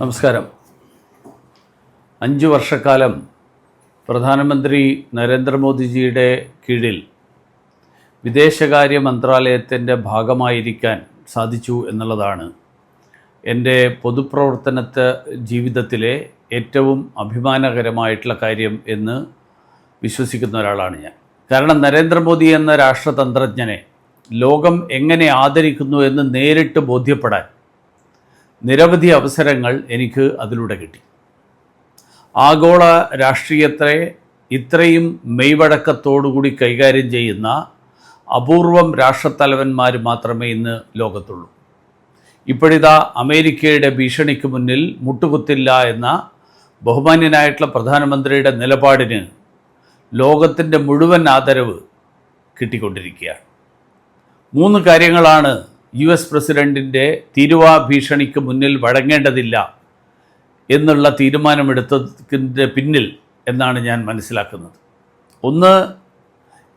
നമസ്കാരം. അഞ്ച് വർഷക്കാലം പ്രധാനമന്ത്രി നരേന്ദ്രമോദിജിയുടെ കീഴിൽ വിദേശകാര്യ മന്ത്രാലയത്തിന്റെ ഭാഗമായിരിക്കാൻ സാധിച്ചു എന്നുള്ളതാണ് എന്റെ പൊതുപ്രവർത്തനത്തെ ജീവിതത്തിലെ ഏറ്റവും അഭിമാനകരമായിട്ടുള്ള കാര്യം എന്ന് വിശ്വസിക്കുന്ന ഒരാളാണ് ഞാൻ. കാരണം നരേന്ദ്രമോദി എന്ന രാഷ്ട്രതന്ത്രജ്ഞനെ ലോകം എങ്ങനെ ആദരിക്കുന്നു എന്ന് നേരിട്ട് ബോധ്യപ്പെടാൻ നിരവധി അവസരങ്ങൾ എനിക്ക് അതിലൂടെ കിട്ടി. ആഗോള രാഷ്ട്രീയത്തെ ഇത്രയും മെയ്വഴക്കത്തോടുകൂടി കൈകാര്യം ചെയ്യുന്ന അപൂർവം രാഷ്ട്രത്തലവന്മാർ മാത്രമേ ഇന്ന് ലോകത്തുള്ളൂ. ഇപ്പോഴിതാ അമേരിക്കയുടെ ഭീഷണിക്ക് മുന്നിൽ മുട്ടുകുത്തില്ല എന്ന ബഹുമാന്യനായിട്ടുള്ള പ്രധാനമന്ത്രിയുടെ നിലപാടിന് ലോകത്തിന്റെ മുഴുവൻ ആദരവ് കിട്ടിക്കൊണ്ടിരിക്കുകയാണ്. മൂന്ന് കാര്യങ്ങളാണ് യു എസ് പ്രസിഡന്റിന്റെ തീരുവാ ഭീഷണിക്ക് മുന്നിൽ വഴങ്ങേണ്ടതില്ല എന്നുള്ള തീരുമാനമെടുത്തതിന്റെ പിന്നിൽ എന്നാണ് ഞാൻ മനസ്സിലാക്കുന്നത്. ഒന്ന്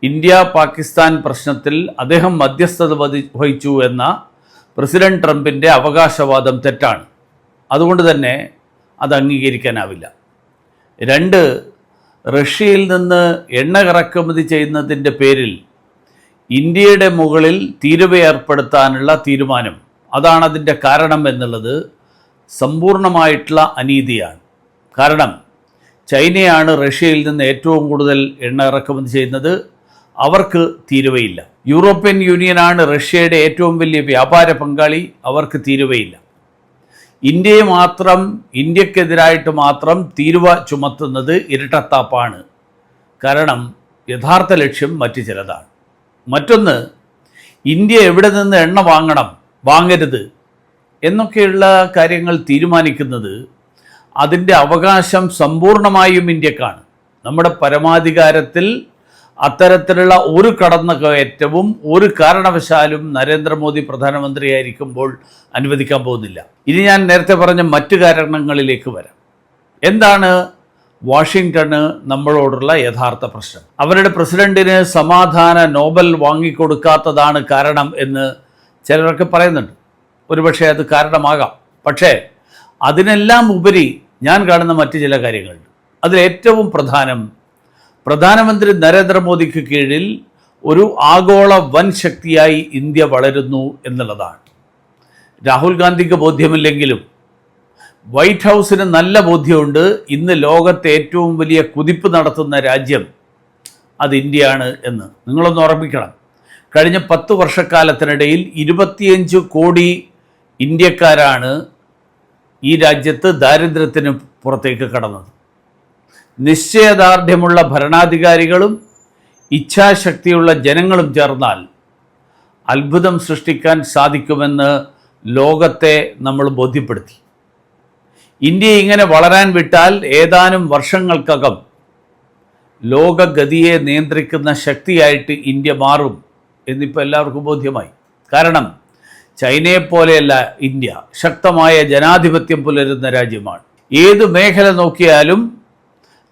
ഇന്ത്യ പാകിസ്ഥാൻ പ്രശ്നത്തിൽ അദ്ദേഹം മധ്യസ്ഥത വഹിച്ചു എന്ന പ്രസിഡന്റ് ട്രംപിന്റെ അവകാശവാദം തെറ്റാണ്. അതുകൊണ്ട് തന്നെ അത് അംഗീകരിക്കാനാവില്ല. രണ്ട് റഷ്യയിൽ നിന്ന് എണ്ണ ഇറക്കുമതി ചെയ്യുന്നതിന്റെ പേരിൽ ഇന്ത്യയുടെ മുകളിൽ തീരുവ ഏർപ്പെടുത്താനുള്ള തീരുമാനം. അതാണ് അതിന്റെ കാരണം എന്നുള്ളത് സമ്പൂർണമായിട്ടുള്ള അനീതിയാണ്. കാരണം ചൈനയാണ് റഷ്യയിൽ നിന്ന് ഏറ്റവും കൂടുതൽ എണ്ണ ഇറക്കുമതി ചെയ്യുന്നത്. അവർക്ക് തീരുവയില്ല. യൂറോപ്യൻ യൂണിയനാണ് റഷ്യയുടെ ഏറ്റവും വലിയ വ്യാപാര പങ്കാളി. അവർക്ക് തീരുവയില്ല. ഇന്ത്യയെ മാത്രം ഇന്ത്യക്കെതിരായിട്ട് മാത്രം തീരുവ ചുമത്തുന്നത് ഇരട്ടത്താപ്പാണ്. കാരണം യഥാർത്ഥ ലക്ഷ്യം മറ്റു ചിലതാണ്. മറ്റൊന്ന് ഇന്ത്യ എവിടെ നിന്ന് എണ്ണ വാങ്ങണം വാങ്ങരുത് എന്നൊക്കെയുള്ള കാര്യങ്ങൾ തീരുമാനിക്കുന്നത് അതിന്റെ അവകാശം സമ്പൂർണമായും ഇന്ത്യക്കാണ്. നമ്മുടെ പരമാധികാരത്തിൽ അത്തരത്തിലുള്ള ഒരു കടന്ന കയറ്റവും ഒരു കാരണവശാലും നരേന്ദ്രമോദി പ്രധാനമന്ത്രിയായിരിക്കുമ്പോൾ അനുവദിക്കാൻ പോകുന്നില്ല. ഇനി ഞാൻ നേരത്തെ പറഞ്ഞ മറ്റു കാരണങ്ങളിലേക്ക് വരാം. എന്താണ് വാഷിങ്ടണ് നമ്മളോടുള്ള യഥാർത്ഥ പ്രശ്നം. അവരുടെ പ്രസിഡന്റിന് സമാധാന നോബൽ വാങ്ങിക്കൊടുക്കാത്തതാണ് കാരണം എന്ന് ചിലരൊക്കെ പറയുന്നുണ്ട്. ഒരുപക്ഷെ അത് കാരണമാകാം. പക്ഷേ അതിനെല്ലാം ഉപരി ഞാൻ കാണുന്ന മറ്റ് ചില കാര്യങ്ങളുണ്ട്. അതിലേറ്റവും പ്രധാനം പ്രധാനമന്ത്രി നരേന്ദ്രമോദിക്ക് കീഴിൽ ഒരു ആഗോള വൻ ശക്തിയായി ഇന്ത്യ വളരുന്നു എന്നുള്ളതാണ്. രാഹുൽ ഗാന്ധിക്ക് ബോധ്യമില്ലെങ്കിലും വൈറ്റ് ഹൗസിന് നല്ല ബോധ്യമുണ്ട്. ഇന്ന് ലോകത്തെ ഏറ്റവും വലിയ കുതിപ്പ് നടത്തുന്ന രാജ്യം അത് ഇന്ത്യയാണ് എന്ന് നിങ്ങളൊന്ന് ഓർമ്മിക്കണം കഴിഞ്ഞ പത്ത് വർഷക്കാലത്തിനിടയിൽ ഇരുപത്തിയഞ്ച് കോടി ഇന്ത്യക്കാരാണ് ഈ രാജ്യത്ത് ദാരിദ്ര്യത്തിന് പുറത്തേക്ക് കടന്നത്. നിശ്ചയദാർഢ്യമുള്ള ഭരണാധികാരികളും ഇച്ഛാശക്തിയുള്ള ജനങ്ങളും ചേർന്നാൽ അത്ഭുതം സൃഷ്ടിക്കാൻ സാധിക്കുമെന്ന് ലോകത്തെ നമ്മൾ ബോധ്യപ്പെടുത്തി. ഇന്ത്യ ഇങ്ങനെ വളരാൻ വിട്ടാൽ ഏതാനും വർഷങ്ങൾക്കകം ലോകഗതിയെ നിയന്ത്രിക്കുന്ന ശക്തിയായിട്ട് ഇന്ത്യ മാറും എന്നിപ്പോൾ എല്ലാവർക്കും ബോധ്യമായി. കാരണം ചൈനയെപ്പോലെയല്ല ഇന്ത്യ. ശക്തമായ ജനാധിപത്യം പുലരുന്ന രാജ്യമാണ്. ഏത് മേഖല നോക്കിയാലും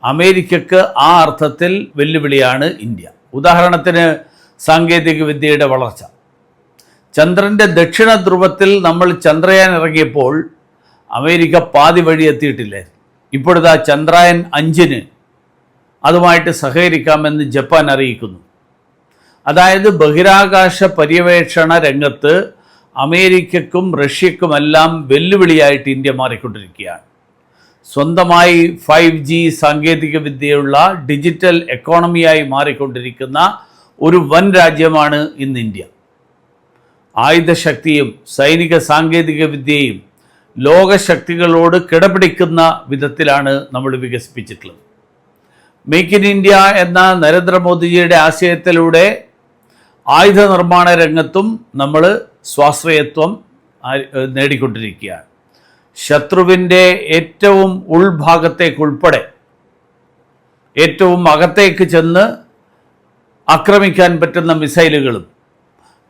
അമേരിക്കക്ക് ആ അർത്ഥത്തിൽ വെല്ലുവിളിയാണ് ഇന്ത്യ. ഉദാഹരണത്തിന് സാങ്കേതിക വിദ്യയുടെ വളർച്ച. ചന്ദ്രന്റെ ദക്ഷിണ ധ്രുവത്തിൽ നമ്മൾ ചന്ദ്രയാൻ ഇറങ്ങിയപ്പോൾ അമേരിക്ക പാതി വഴി എത്തിയിട്ടില്ലേ? ഇപ്പോഴത്തെ ചന്ദ്രായൻ അഞ്ചിന് അതുമായിട്ട് സഹകരിക്കാമെന്ന് ജപ്പാൻ അറിയിക്കുന്നു. അതായത് ബഹിരാകാശ പര്യവേക്ഷണ രംഗത്ത് അമേരിക്കക്കും റഷ്യക്കുമെല്ലാം വെല്ലുവിളിയായിട്ട് ഇന്ത്യ മാറിക്കൊണ്ടിരിക്കുകയാണ്. സ്വന്തമായി ഫൈവ് ജി സാങ്കേതിക വിദ്യയുള്ള ഡിജിറ്റൽ എക്കോണമിയായി മാറിക്കൊണ്ടിരിക്കുന്ന ഒരു വൻ രാജ്യമാണ് ഇന്ന് ഇന്ത്യ. ആയുധശക്തിയും സൈനിക സാങ്കേതിക വിദ്യയും ലോകശക്തികളോട് കിടപിടിക്കുന്ന വിധത്തിലാണ് നമ്മൾ വികസിപ്പിച്ചിട്ടുള്ളത്. മേക്ക് ഇൻ ഇന്ത്യ എന്ന നരേന്ദ്രമോദിജിയുടെ ആശയത്തിലൂടെ ആയുധ നിർമ്മാണ രംഗത്തും നമ്മൾ സ്വാശ്രയത്വം നേടിക്കൊണ്ടിരിക്കുകയാണ്. ശത്രുവിന്റെ ഏറ്റവും ഉൾഭാഗത്തേക്കുൾപ്പെടെ ഏറ്റവും അകത്തേക്ക് ചെന്ന് ആക്രമിക്കാൻ പറ്റുന്ന മിസൈലുകളും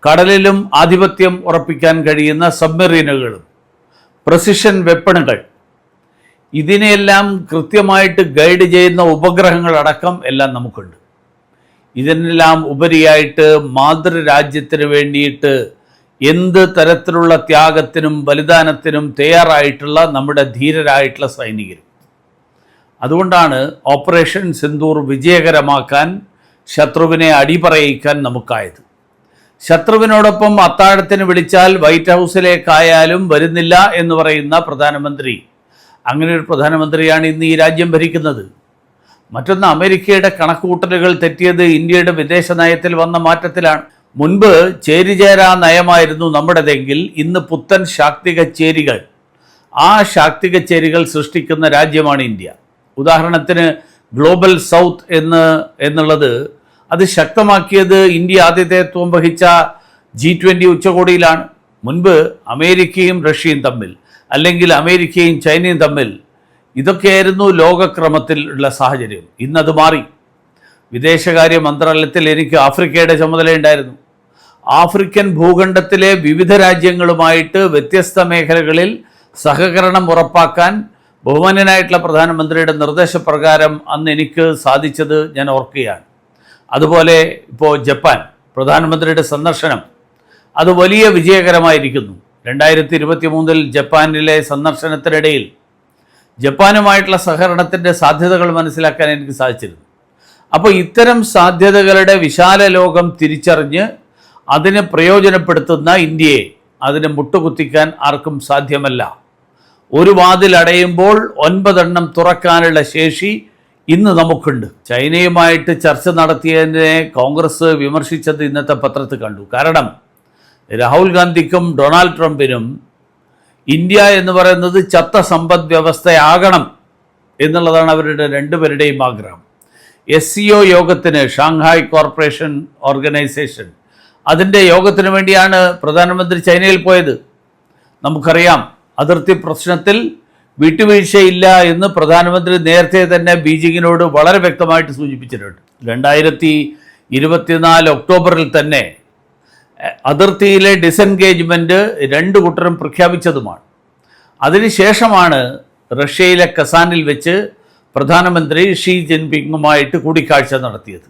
കടലിലും ആധിപത്യം ഉറപ്പിക്കാൻ കഴിയുന്ന സബ്മറീനുകളും പ്രസിഷൻ വെപ്പണുകൾ ഇതിനെയെല്ലാം കൃത്യമായിട്ട് ഗൈഡ് ചെയ്യുന്ന ഉപഗ്രഹങ്ങളടക്കം എല്ലാം നമുക്കുണ്ട്. ഇതിനെല്ലാം ഉപരിയായിട്ട് മാതൃരാജ്യത്തിന് വേണ്ടിയിട്ട് എന്ത് തരത്തിലുള്ള ത്യാഗത്തിനും ബലിദാനത്തിനും തയ്യാറായിട്ടുള്ള നമ്മുടെ ധീരരായിട്ടുള്ള സൈനികരും. അതുകൊണ്ടാണ് ഓപ്പറേഷൻ സിന്ദൂർ വിജയകരമാക്കാൻ ശത്രുവിനെ അടിപറയിക്കാൻ നമുക്കായത്. ശത്രുവിനോടൊപ്പം അത്താഴത്തിന് വിളിച്ചാൽ വൈറ്റ് ഹൗസിലേക്കായാലും വരുന്നില്ല എന്ന് പറയുന്ന പ്രധാനമന്ത്രി. അങ്ങനെ ഒരു പ്രധാനമന്ത്രിയാണ് ഇന്ന് ഈ രാജ്യം ഭരിക്കുന്നത്. മറ്റൊന്ന് അമേരിക്കയുടെ കണക്കുകൂട്ടലുകൾ തെറ്റിയത് ഇന്ത്യയുടെ വിദേശ നയത്തിൽ വന്ന മാറ്റത്തിലാണ്. മുൻപ് ചേരിചേരാ നയമായിരുന്നു നമ്മുടേതെങ്കിൽ ഇന്ന് പുത്തൻ ശാക്തിക ചേരികൾ ആ ശാക്തിക ചേരികൾ സൃഷ്ടിക്കുന്ന രാജ്യമാണ് ഇന്ത്യ. ഉദാഹരണത്തിന് ഗ്ലോബൽ സൗത്ത് എന്ന് എന്നുള്ളത് അത് ശക്തമാക്കിയത് ഇന്ത്യ ആതിഥേയത്വം വഹിച്ച ജി ട്വന്റി ഉച്ചകോടിയിലാണ്. മുൻപ് അമേരിക്കയും റഷ്യയും തമ്മിൽ അല്ലെങ്കിൽ അമേരിക്കയും ചൈനയും തമ്മിൽ ഇതൊക്കെയായിരുന്നു ലോകക്രമത്തിൽ ഉള്ള സാഹചര്യം. ഇന്നത് മാറി. വിദേശകാര്യ മന്ത്രാലയത്തിൽ എനിക്ക് ആഫ്രിക്കയുടെ ചുമതലയുണ്ടായിരുന്നു ആഫ്രിക്കൻ ഭൂഖണ്ഡത്തിലെ വിവിധ രാജ്യങ്ങളുമായിട്ട് വ്യത്യസ്ത മേഖലകളിൽ സഹകരണം ഉറപ്പാക്കാൻ ബഹുമാന്യനായിട്ടുള്ള പ്രധാനമന്ത്രിയുടെ നിർദ്ദേശപ്രകാരം അന്ന് എനിക്ക് സാധിച്ചത് ഞാൻ ഓർക്കുകയാണ്. അതുപോലെ ഇപ്പോൾ ജപ്പാൻ പ്രധാനമന്ത്രിയുടെ സന്ദർശനം. അത് വലിയ വിജയകരമായിരിക്കുന്നു. രണ്ടായിരത്തി ഇരുപത്തി മൂന്നിൽ ജപ്പാനിലെ സന്ദർശനത്തിനിടയിൽ ജപ്പാനുമായിട്ടുള്ള സഹകരണത്തിന്റെ സാധ്യതകൾ മനസ്സിലാക്കാൻ എനിക്ക് സാധിച്ചിരുന്നു. അപ്പോൾ ഇത്തരം സാധ്യതകളുടെ വിശാല ലോകം തിരിച്ചറിഞ്ഞ് അതിനെ പ്രയോജനപ്പെടുത്തുന്ന ഇന്ത്യയെ അതിനെ മുട്ടുകുത്തിക്കാൻ ആർക്കും സാധ്യമല്ല. ഒരു വാതിൽ അടയുമ്പോൾ ഒൻപതെണ്ണം തുറക്കാനുള്ള ശേഷി ഇന്ന് നമുക്കുണ്ട്. ചൈനയുമായിട്ട് ചർച്ച നടത്തിയതിനെ കോൺഗ്രസ് വിമർശിച്ചത് ഇന്നത്തെ പത്രത്തിൽ കണ്ടു. കാരണം രാഹുൽ ഗാന്ധിക്കും ഡൊണാൾഡ് ട്രംപിനും ഇന്ത്യ എന്ന് പറയുന്നത് ചത്ത സമ്പദ് വ്യവസ്ഥയാകണം എന്നുള്ളതാണ് അവരുടെ രണ്ടുപേരുടെയും ആഗ്രഹം. എസ് സി ഒ യോഗത്തിന് ഷാങ്ഹായ് കോർപ്പറേഷൻ ഓർഗനൈസേഷൻ അതിന്റെ യോഗത്തിന് വേണ്ടിയാണ് പ്രധാനമന്ത്രി ചൈനയിൽ പോയത്. നമുക്കറിയാം അതിർത്തി പ്രശ്നത്തിൽ വിട്ടുവീഴ്ചയില്ല എന്ന് പ്രധാനമന്ത്രി നേരത്തെ തന്നെ ബീജിങ്ങിനോട് വളരെ വ്യക്തമായിട്ട് സൂചിപ്പിച്ചിട്ടുണ്ട്. രണ്ടായിരത്തി ഇരുപത്തിനാല് ഒക്ടോബറിൽ തന്നെ അതിർത്തിയിലെ ഡിസെൻഗേജ്മെന്റ് രണ്ട് കൂട്ടരും പ്രഖ്യാപിച്ചതുമാണ്. അതിനുശേഷമാണ് റഷ്യയിലെ കസാനിൽ വെച്ച് പ്രധാനമന്ത്രി ഷീ ജിൻപിങ്ങുമായിട്ട് കൂടിക്കാഴ്ച നടത്തിയത്.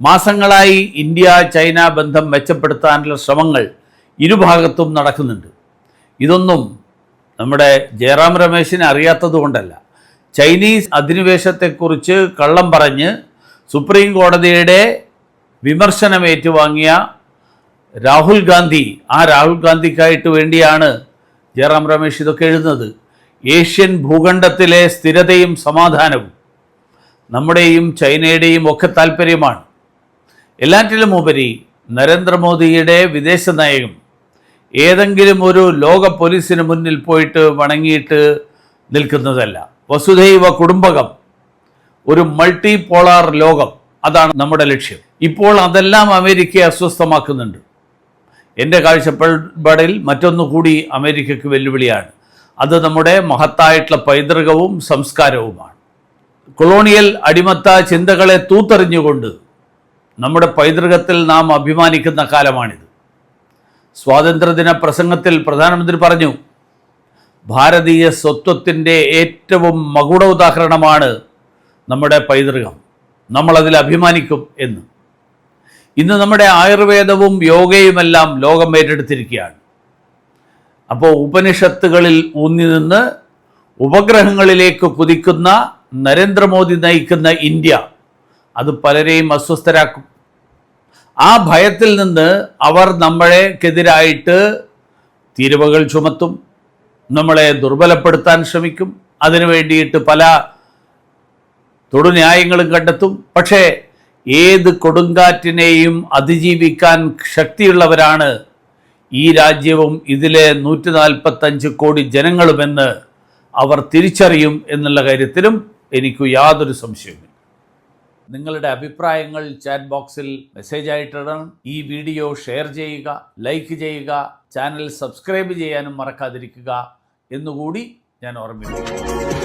മാസങ്ങളായി ഇന്ത്യ ചൈന ബന്ധം മെച്ചപ്പെടുത്താനുള്ള ശ്രമങ്ങൾ ഇരുഭാഗത്തും നടക്കുന്നുണ്ട്. ഇതൊന്നും നമ്മുടെ ജയറാം രമേശിനെ അറിയാത്തത് കൊണ്ടല്ല. ചൈനീസ് അധിനിവേശത്തെക്കുറിച്ച് കള്ളം പറഞ്ഞ് സുപ്രീം കോടതിയുടെ വിമർശനം ഏറ്റുവാങ്ങിയ രാഹുൽ ഗാന്ധി ആ രാഹുൽ ഗാന്ധിക്കായിട്ട് വേണ്ടിയാണ് ജയറാം രമേശ് ഇതൊക്കെ എഴുതുന്നത്. ഏഷ്യൻ ഭൂഖണ്ഡത്തിലെ സ്ഥിരതയും സമാധാനവും നമ്മുടെയും ചൈനയുടെയും ഒക്കെ താല്പര്യമാണ്. എല്ലാറ്റിലും ഉപരി നരേന്ദ്രമോദിയുടെ വിദേശ നയം ഏതെങ്കിലും ഒരു ലോക പോലീസിന് മുന്നിൽ പോയിട്ട് വണങ്ങിയിട്ട് നിൽക്കുന്നതല്ല. വസുധൈവ കുടുംബകം ഒരു മൾട്ടി പോളാർ ലോകം. അതാണ് നമ്മുടെ ലക്ഷ്യം. ഇപ്പോൾ അതെല്ലാം അമേരിക്കയെ അസ്വസ്ഥമാക്കുന്നുണ്ട്. എന്റെ കാഴ്ചപ്പാടിൽ മറ്റൊന്നുകൂടി അമേരിക്കയ്ക്ക് വെല്ലുവിളിയാണ്. അത് നമ്മുടെ മഹത്തായിട്ടുള്ള പൈതൃകവും സംസ്കാരവുമാണ്. കൊളോണിയൽ അടിമത്ത ചിന്തകളെ തൂത്തെറിഞ്ഞുകൊണ്ട് നമ്മുടെ പൈതൃകത്തിൽ നാം അഭിമാനിക്കുന്ന കാലമാണിത്. സ്വാതന്ത്ര്യദിന പ്രസംഗത്തിൽ പ്രധാനമന്ത്രി പറഞ്ഞു ഭാരതീയ സ്വത്വത്തിന്റെ ഏറ്റവും മകുട ഉദാഹരണമാണ് നമ്മുടെ പൈതൃകം. നമ്മളതിൽ അഭിമാനിക്കും എന്ന്. ഇന്ന് നമ്മുടെ ആയുർവേദവും യോഗയുമെല്ലാം ലോകം ഏറ്റെടുത്തിരിക്കുകയാണ്. അപ്പോൾ ഉപനിഷത്തുകളിൽ ഊന്നി നിന്ന് ഉപഗ്രഹങ്ങളിലേക്ക് കുതിക്കുന്ന നരേന്ദ്രമോദി നയിക്കുന്ന ഇന്ത്യ അത് പലരെയും അസ്വസ്ഥരാക്കും. ആ ഭയത്തിൽ നിന്ന് അവർ നമ്മളെക്കെതിരായിട്ട് തീരുവകൾ ചുമത്തും നമ്മളെ ദുർബലപ്പെടുത്താൻ ശ്രമിക്കും. അതിനു വേണ്ടിയിട്ട് പല തൊടുന്യായങ്ങളും കണ്ടെത്തും. പക്ഷേ ഏത് കൊടുങ്കാറ്റിനെയും അതിജീവിക്കാൻ ശക്തിയുള്ളവരാണ് ഈ രാജ്യവും ഇതിലെ നൂറ്റി നാൽപ്പത്തഞ്ച് കോടി ജനങ്ങളുമെന്ന് അവർ തിരിച്ചറിയും എന്നുള്ള കാര്യത്തിലും എനിക്ക് യാതൊരു സംശയവുമില്ല. നിങ്ങളുടെ അഭിപ്രായങ്ങൾ ചാറ്റ് ബോക്സിൽ മെസ്സേജ് ആയിട്ടിടണം. ഈ വീഡിയോ ഷെയർ ചെയ്യുക ലൈക്ക് ചെയ്യുക ചാനൽ സബ്സ്ക്രൈബ് ചെയ്യാനും മറക്കാതിരിക്കുക എന്നുകൂടി ഞാൻ ഓർമ്മിപ്പിക്കുന്നു.